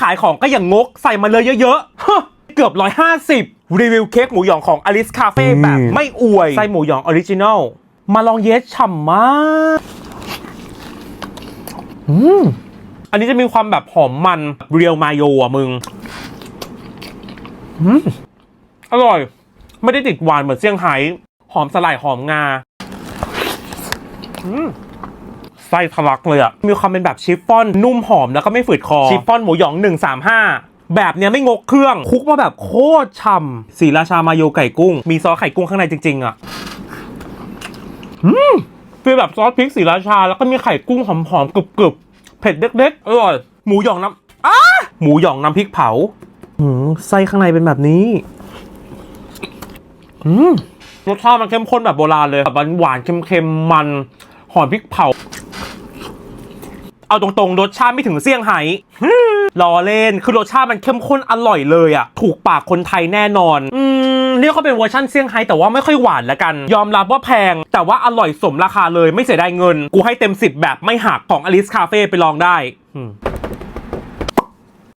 ขายของก็อย่างงกใส่มาเลยเยอะๆเกือบ 150 รีวิวเค้กหมูหยองของอลิสคาเฟ่แบบไม่อวยไส้หมูหยองออริจินอลมาลองเยสฉ่ำมากอืมอันนี้จะมีความแบบหอมมันเรียวมาโยอะมึงอืมอร่อย ไม่ได้ติดหวานเหมือนเซี่ยงไฮ้หอมสลายหอมงาอืม ไส้ทะลักเลยอะมีความเป็นแบบชิฟฟ่อนนุ่มหอมแล้วก็ไม่ฝืดคอชิฟฟ่อนหมูหยอง 135แบบเนี้ยไม่งกเครื่องคุกมาแบบโคตรฉ่ำสีราชามาโยไก่กุ้ง มีซอสไข่กุ้งข้างในจริง ๆอะอืมฟีลแบบซอสพริกสีราชา แล้วก็มีไข่กุ้งหอมๆกรึบๆ เผ็ดเล็กๆอร่อยหมูหยองน้ำอ้าหมูหยองน้ำพริกเผาอืมไส้ข้างในเป็นแบบนี้ อืมรสชาติมันเข้มข้นแบบโบราณเลยแบบหวานๆเค็มๆมันหอมพริกเผา เอาตรงๆรสชาติไม่ถึงเซี่ยงไฮ้ฮึ่มล้อเล่น คือรสชาติมันเข้มข้นอร่อยเลยอะถูกปากคนไทยแน่นอน อืมเรียกว่าเป็นเวอร์ชันเซี่ยงไฮ้แต่ว่าไม่ค่อยหวานละกัน ยอมรับว่าแพง แต่ว่าอร่อยสมราคาเลยไม่เสียดายเงิน กูให้เต็ม 10 แบบไม่หักของอลิสคาเฟ่ไปลองได้อืม